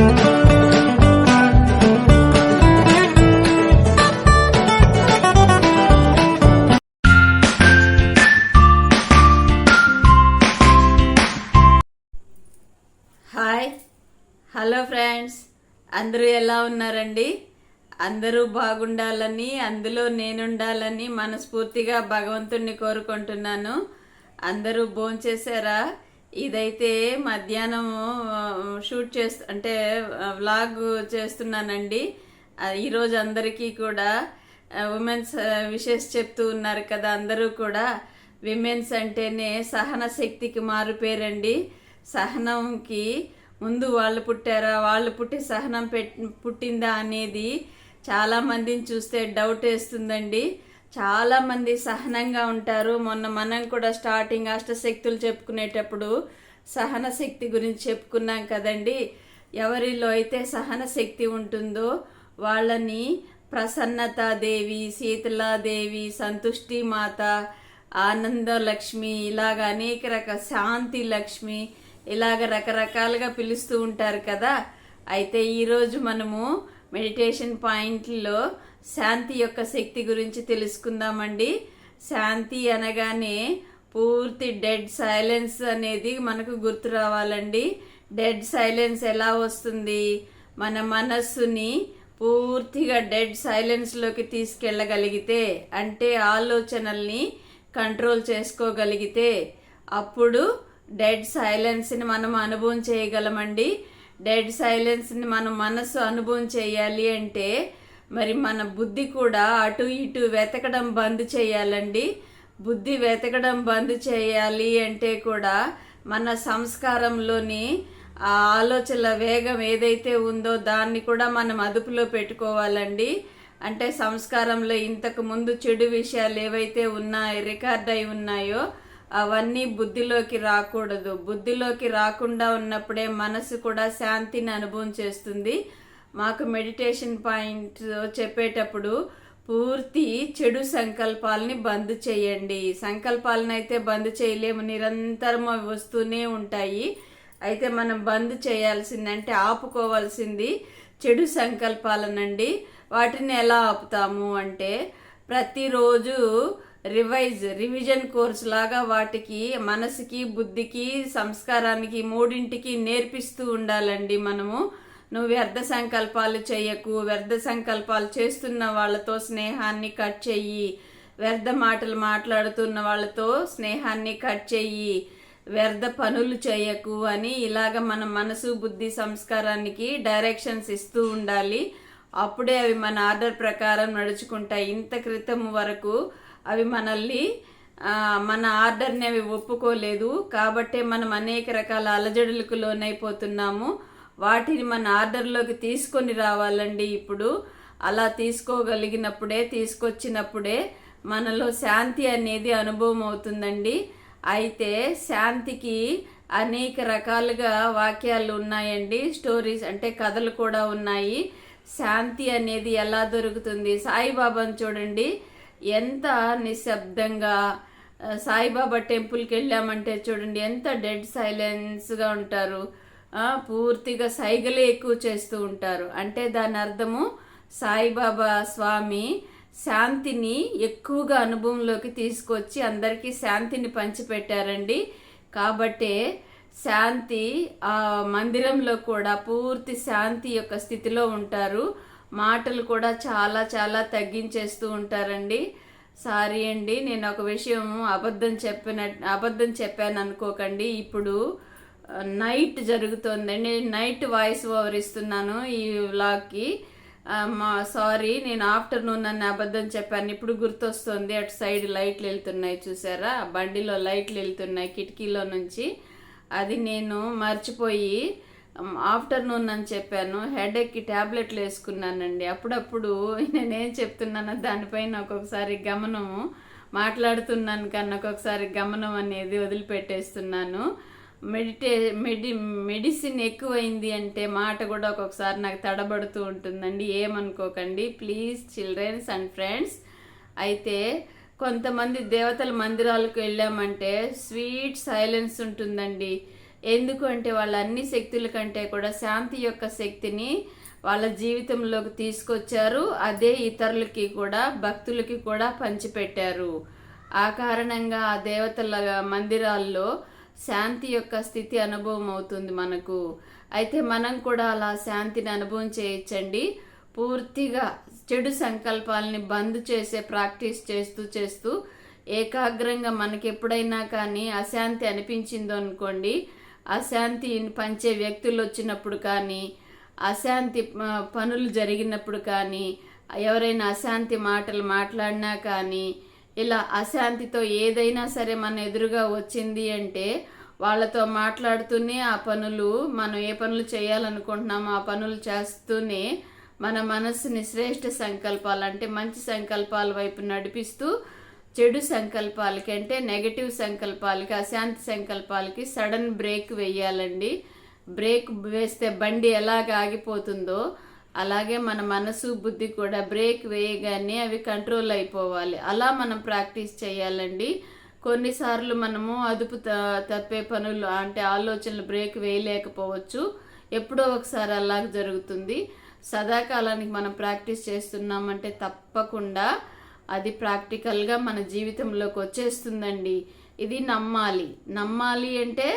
Hi. Hello friends. అందరూ ఎలా ఉన్నారండి? అందరూ బాగుండాలని అందులో నేనుండాలని మనస్ఫూర్తిగా భగవంతుణ్ణి కోరుకుంటున్నాను. అందరూ భోంచేశారా? ఇదైతే మధ్యాహ్నం షూట్ చేస్తు అంటే వ్లాగ్ చేస్తున్నానండి. ఈరోజు అందరికీ కూడా ఉమెన్స్ విషెస్ చెప్తూ ఉన్నారు కదా అందరూ కూడా. విమెన్స్ అంటేనే సహన శక్తికి మారు పేరండి. సహనంకి ముందు వాళ్ళు పుట్టారా వాళ్ళు పుట్టి సహనం పెట్ పుట్టిందా అనేది చాలామందిని చూస్తే డౌట్ వేస్తుందండి. చాలా మంది సహనంగా ఉంటారు. మొన్న మనం కూడా స్టార్టింగ్ అష్టశక్తులు చెప్పుకునేటప్పుడు సహన శక్తి గురించి చెప్పుకున్నాం కదండి. ఎవరిలో అయితే సహన శక్తి ఉంటుందో వాళ్ళని ప్రసన్నతాదేవి శీతలాదేవి సంతుష్టి మాత ఆనంద లక్ష్మి ఇలాగ అనేక రక శాంతి లక్ష్మి ఇలాగ రకరకాలుగా పిలుస్తూ ఉంటారు కదా. అయితే ఈరోజు మనము మెడిటేషన్ పాయింట్లో శాంతి యొక్క శక్తి గురించి తెలుసుకుందామండి. శాంతి అనగానే పూర్తి డెడ్ సైలెన్స్ అనేది మనకు గుర్తు రావాలండి. డెడ్ సైలెన్స్ ఎలా వస్తుంది? మన మనస్సుని పూర్తిగా డెడ్ సైలెన్స్లోకి తీసుకెళ్ళగలిగితే అంటే ఆలోచనల్ని కంట్రోల్ చేసుకోగలిగితే అప్పుడు డెడ్ సైలెన్స్ని మనం అనుభవం చేయగలమండి. డెడ్ సైలెన్స్ని మన మనసు అనుభవం చేయాలి అంటే మరి మన బుద్ధి కూడా అటు ఇటు వెతకడం బంద్ చేయాలండి. బుద్ధి వెతకడం బంద్ చేయాలి అంటే కూడా మన సంస్కారంలోని ఆ ఆలోచనల వేగం ఏదైతే ఉందో దాన్ని కూడా మనం అదుపులో పెట్టుకోవాలండి. అంటే సంస్కారంలో ఇంతకు ముందు చెడు విషయాలు ఏవైతే ఉన్నాయో రికార్డ్ అయి ఉన్నాయో అవన్నీ బుద్ధిలోకి రాకూడదు. బుద్ధిలోకి రాకుండా ఉన్నప్పుడే మనసు కూడా శాంతిని అనుభవం చేస్తుంది. మాకు మెడిటేషన్ పాయింట్ చెప్పేటప్పుడు పూర్తి చెడు సంకల్పాలని బంద్ చేయండి. సంకల్పాలను అయితే బంద్ చేయలేము. నిరంతరం అవి వస్తూనే ఉంటాయి. అయితే మనం బంద్ చేయాల్సిందంటే ఆపుకోవాల్సింది చెడు సంకల్పాలనండి. వాటిని ఎలా ఆపుతాము అంటే ప్రతిరోజు రివైజ్ రివిజన్ కోర్స్ లాగా వాటికి మనసుకి బుద్ధికి సంస్కారానికి మూడింటికి నేర్పిస్తూ ఉండాలండి మనము. నువ్వు వ్యర్థ సంకల్పాలు చేయకు వ్యర్థ సంకల్పాలు చేస్తున్న వాళ్ళతో స్నేహాన్ని కట్ చెయ్యి. వ్యర్థ మాటలు మాట్లాడుతున్న వాళ్ళతో స్నేహాన్ని కట్ చెయ్యి. వ్యర్థ పనులు చేయకు అని ఇలాగ మన మనసు బుద్ధి సంస్కారానికి డైరెక్షన్స్ ఇస్తూ ఉండాలి. అప్పుడే అవి మన ఆర్డర్ ప్రకారం నడుచుకుంటాయి. ఇంత క్రితం వరకు అవి మనల్ని మన ఆర్డర్ని అవి ఒప్పుకోలేదు. కాబట్టే మనం అనేక రకాల అలజడులకు లోనైపోతున్నాము. వాటిని మన ఆర్డర్లోకి తీసుకొని రావాలండి ఇప్పుడు. అలా తీసుకోగలిగినప్పుడే తీసుకొచ్చినప్పుడే మనలో శాంతి అనేది అనుభవం అవుతుందండి. అయితే శాంతికి అనేక రకాలుగా వాక్యాలు ఉన్నాయండి. స్టోరీస్ అంటే కథలు కూడా ఉన్నాయి. శాంతి అనేది ఎలా దొరుకుతుంది? సాయిబాబాను చూడండి. ఎంత నిశ్శబ్దంగా సాయిబాబా టెంపుల్కి వెళ్ళామంటే చూడండి ఎంత డెడ్ సైలెన్స్గా ఉంటారు. పూర్తిగా సైగలే ఎక్కువ చేస్తూ ఉంటారు. అంటే దాని అర్థము సాయిబాబా స్వామి శాంతిని ఎక్కువగా అనుభవంలోకి తీసుకొచ్చి అందరికీ శాంతిని పంచిపెట్టారండి. కాబట్టే శాంతి ఆ మందిరంలో కూడా పూర్తి శాంతి యొక్క స్థితిలో ఉంటారు. మాటలు కూడా చాలా చాలా తగ్గించేస్తూ ఉంటారండి. సారీ అండి నేను ఒక విషయం అబద్ధం చెప్పిన అబద్ధం చెప్పాను అనుకోకండి. ఇప్పుడు నైట్ జరుగుతోందండి. నైట్ వాయిస్ ఓవర్ ఇస్తున్నాను ఈ వ్లాగ్కి. మా సారీ నేను ఆఫ్టర్నూన్ అని అబద్ధం చెప్పాను. ఇప్పుడు గుర్తొస్తుంది. అటు సైడ్ లైట్లు వెళ్తున్నాయి చూసారా? బండిలో లైట్లు వెళ్తున్నాయి కిటికీలో నుంచి. అది నేను మర్చిపోయి ఆఫ్టర్నూన్ అని చెప్పాను హెడేక్కి ట్యాబ్లెట్లు వేసుకున్నానండి. అప్పుడప్పుడు నేనేం చెప్తున్నానో దానిపైన ఒక్కొక్కసారి గమనము మాట్లాడుతున్నాను కన్నా ఒక్కొక్కసారి గమనం అనేది వదిలిపెట్టేస్తున్నాను. మెడిటే మెడి మెడిసిన్ ఎక్కువైంది అంటే మాట కూడా ఒక్కొక్కసారి నాకు తడబడుతూ ఉంటుందండి. ఏమనుకోకండి. ప్లీజ్ చిల్డ్రన్స్ అండ్ ఫ్రెండ్స్ అయితే కొంతమంది దేవతల మందిరాలకు వెళ్ళామంటే స్వీట్ సైలెన్స్ ఉంటుందండి. ఎందుకు అంటే వాళ్ళ అన్ని శక్తుల కంటే కూడా శాంతి యొక్క శక్తిని వాళ్ళ జీవితంలోకి తీసుకొచ్చారు. అదే ఇతరులకి కూడా భక్తులకి కూడా పంచిపెట్టారు. ఆ కారణంగా ఆ దేవతల మందిరాల్లో శాంతి యొక్క స్థితి అనుభవం అవుతుంది మనకు. అయితే మనం కూడా అలా శాంతిని అనుభవం చేయొచ్చండి. పూర్తిగా చెడు సంకల్పాలని బంద్ చేసే ప్రాక్టీస్ చేస్తూ చేస్తూ ఏకాగ్రంగా మనకి ఎప్పుడైనా కానీ అశాంతి అనిపించిందో అనుకోండి అశాంతిని పంచే వ్యక్తులు వచ్చినప్పుడు కానీ అశాంతి పనులు జరిగినప్పుడు కానీ ఎవరైనా అశాంతి మాటలు మాట్లాడినా కానీ ఇలా అశాంతితో ఏదైనా సరే మన ఎదురుగా వచ్చింది అంటే వాళ్ళతో మాట్లాడుతూనే ఆ పనులు మనం ఏ పనులు చేయాలనుకుంటున్నామో ఆ పనులు చేస్తూనే మన మనస్సుని శ్రేష్ఠ సంకల్పాలు అంటే మంచి సంకల్పాల వైపు నడిపిస్తూ చెడు సంకల్పాలకి అంటే నెగటివ్ సంకల్పాలకి అశాంతి సంకల్పాలకి సడన్ బ్రేక్ వేయాలండి. బ్రేక్ వేస్తే బండి ఎలాగ ఆగిపోతుందో అలాగే మన మనసు బుద్ధి కూడా బ్రేక్ వేయగానే అవి కంట్రోల్ అయిపోవాలి. అలా మనం ప్రాక్టీస్ చేయాలండి. కొన్నిసార్లు మనము అదుపు త- తప్పే పనులు అంటే ఆలోచనలు బ్రేక్ వేయలేకపోవచ్చు. ఎప్పుడో ఒకసారి అలాగ జరుగుతుంది. సదాకాలానికి మనం ప్రాక్టీస్ చేస్తున్నామంటే తప్పకుండా అది ప్రాక్టికల్గా మన జీవితంలోకి వచ్చేస్తుందండి. ఇది నమ్మాలి. నమ్మాలి అంటే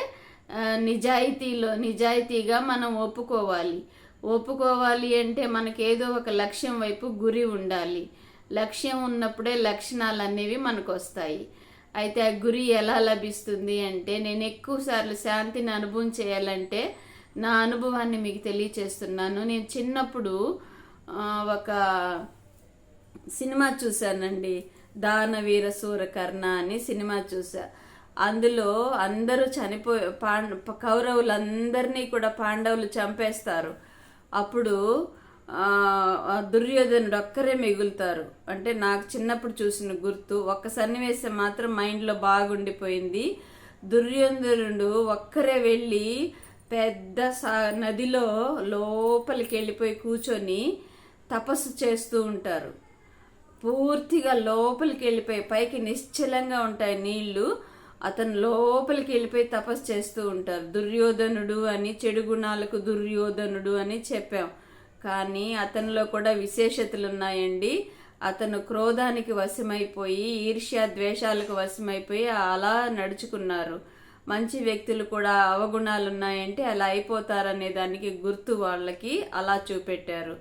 నిజాయితీలో నిజాయితీగా మనం ఒప్పుకోవాలి. ఒప్పుకోవాలి అంటే మనకి ఏదో ఒక లక్ష్యం వైపు గురి ఉండాలి. లక్ష్యం ఉన్నప్పుడే లక్షణాలు అనేవి మనకు వస్తాయి అయితే ఆ గురి ఎలా లభిస్తుంది అంటే నేను ఎక్కువ సార్లు శాంతిని అనుభవం చేయాలంటే నా అనుభవాన్ని మీకు తెలియచేస్తున్నాను. నేను చిన్నప్పుడు ఒక సినిమా చూశానండి. దానవీర సూరకర్ణ అని సినిమా చూసా అందులో అందరూ చనిపో పాండ కౌరవులందరినీ కూడా పాండవులు చంపేస్తారు. అప్పుడు దుర్యోధనుడు ఒక్కరే మిగులుతారు. అంటే నాకు చిన్నప్పుడు చూసిన గుర్తు ఒక్క సన్నివేశం మాత్రం మైండ్లో బాగుండిపోయింది. దుర్యోధనుడు ఒక్కరే వెళ్ళి పెద్ద సా- నదిలో లోపలికి వెళ్ళిపోయి కూర్చొని తపస్సు చేస్తూ ఉంటారు. పూర్తిగా లోపలికి వెళ్ళిపోయి పైకి నిశ్చలంగా ఉంటాయి నీళ్ళు. అతను లోపలికి వెళ్ళిపోయి తపస్సు చేస్తూ ఉంటారు దుర్యోధనుడు అని చెడు గుణాలకు దుర్యోధనుడు అని చెప్పాం. కానీ అతనిలో కూడా విశేషతలు ఉన్నాయండి అతను క్రోధానికి వశమైపోయి ఈర్ష్య ద్వేషాలకు వశమైపోయి అలా నడుచుకున్నారు. మంచి వ్యక్తులు కూడా అవగుణాలు ఉన్నాయంటే అలా అయిపోతారనే దానికి గుర్తు వాళ్ళకి అలా చూపెట్టారు.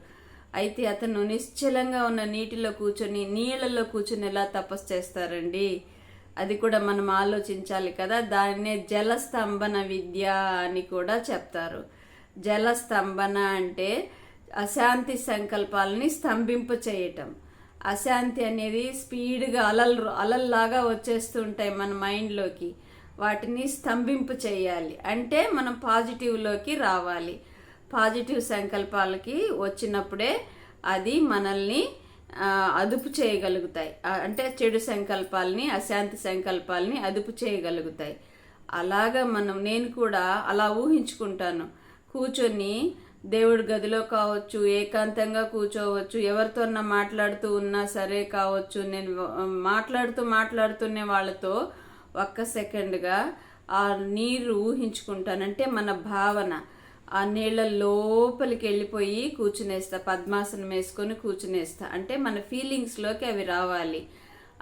అయితే అతను నిశ్చలంగా ఉన్న నీటిలో కూర్చొని నీళ్ళలో కూర్చొని ఎలా తపస్సు చేస్తారండి? అది కూడా మనం ఆలోచించాలి కదా. దాన్నే జలస్తంభన విద్య అని కూడా చెప్తారు. జలస్తంభన అంటే అశాంతి సంకల్పాలని స్తంభింప చేయటం. అశాంతి అనేది స్పీడ్గా అలలు అలల్లాగా వచ్చేస్తుంటాయి మన మైండ్లోకి. వాటిని స్తంభింపు చేయాలి. అంటే మనం పాజిటివ్లోకి రావాలి. పాజిటివ్ సంకల్పాలకి వచ్చినప్పుడే అది మనల్ని అదుపు చేయగలుగుతాయి. అంటే చెడు సంకల్పాలని అశాంతి సంకల్పాలని అదుపు చేయగలుగుతాయి. అలాగా మనం నేను కూడా అలా ఊహించుకుంటాను. కూర్చొని దేవుడి గదిలో కావచ్చు ఏకాంతంగా కూర్చోవచ్చు ఎవరితోన్నా మాట్లాడుతూ ఉన్నా సరే కావచ్చు నేను మాట్లాడుతూ మాట్లాడుతూనే వాళ్ళతో ఒక్క సెకండ్గా ఆ నీరు ఊహించుకుంటాను. అంటే మన భావన. ఆ నీళ్ళ లోపలికి వెళ్ళిపోయి కూర్చునేస్తా పద్మాసనం వేసుకొని కూర్చునేస్తా. అంటే మన ఫీలింగ్స్లోకి అవి రావాలి.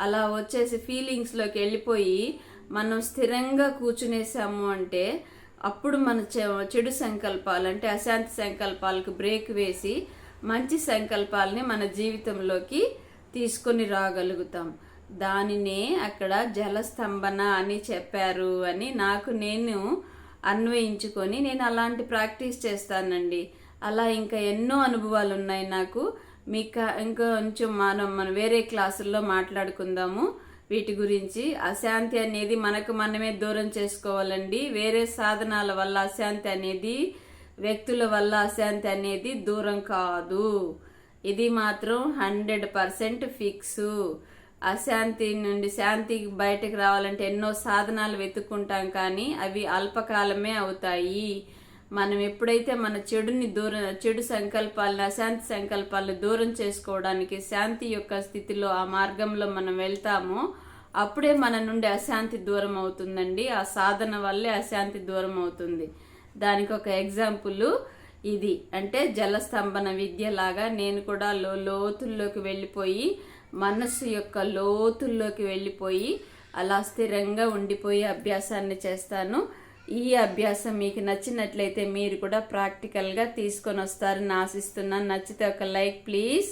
అలా వచ్చేసి ఫీలింగ్స్లోకి వెళ్ళిపోయి మనం స్థిరంగా కూర్చునేసాము అంటే అప్పుడు మన చె- చెడు సంకల్పాలు అంటే అశాంతి సంకల్పాలకు బ్రేక్ వేసి మంచి సంకల్పాలని మన జీవితంలోకి తీసుకొని రాగలుగుతాం. దానినే అక్కడ జలస్తంభన అని చెప్పారు అని నాకు నేను అన్వయించుకొని నేను అలాంటి ప్రాక్టీస్ చేస్తానండి. అలా ఇంకా ఎన్నో అనుభవాలు ఉన్నాయి నాకు. మీకు ఇంకా కొంచెం మనం మనం వేరే క్లాసుల్లో మాట్లాడుకుందాము. వీటి గురించి అశాంతి అనేది మనకు మనమే దూరం చేసుకోవాలండి. వేరే సాధనాల వల్ల అశాంతి అనేది వ్యక్తుల వల్ల అశాంతి అనేది దూరం కాదు. ఇది మాత్రం హండ్రెడ్ పర్సెంట్ ఫిక్స్. అశాంతి నుండి శాంతికి బయటకు రావాలంటే ఎన్నో సాధనాలు వెతుక్కుంటాం కానీ అవి అల్పకాలమే అవుతాయి. మనం ఎప్పుడైతే మన చెడుని దూరం చెడు సంకల్పాలను అశాంతి సంకల్పాలను దూరం చేసుకోవడానికి శాంతి యొక్క స్థితిలో ఆ మార్గంలో మనం వెళ్తామో అప్పుడే మన నుండి అశాంతి దూరం అవుతుందండి. ఆ సాధన వల్లే అశాంతి దూరం అవుతుంది. దానికి ఒక ఎగ్జాంపుల్ ఇది. అంటే జలస్తంభన విద్య లాగా నేను కూడా లో లోతుల్లోకి వెళ్ళిపోయి మనస్సు యొక్క లోతుల్లోకి వెళ్ళిపోయి అలా స్థిరంగా ఉండిపోయి అభ్యాసాన్ని చేస్తాను. ఈ అభ్యాసం మీకు నచ్చినట్లయితే మీరు కూడా ప్రాక్టికల్గా తీసుకొని వస్తారని ఆశిస్తున్నాను. నచ్చితే ఒక లైక్ ప్లీజ్.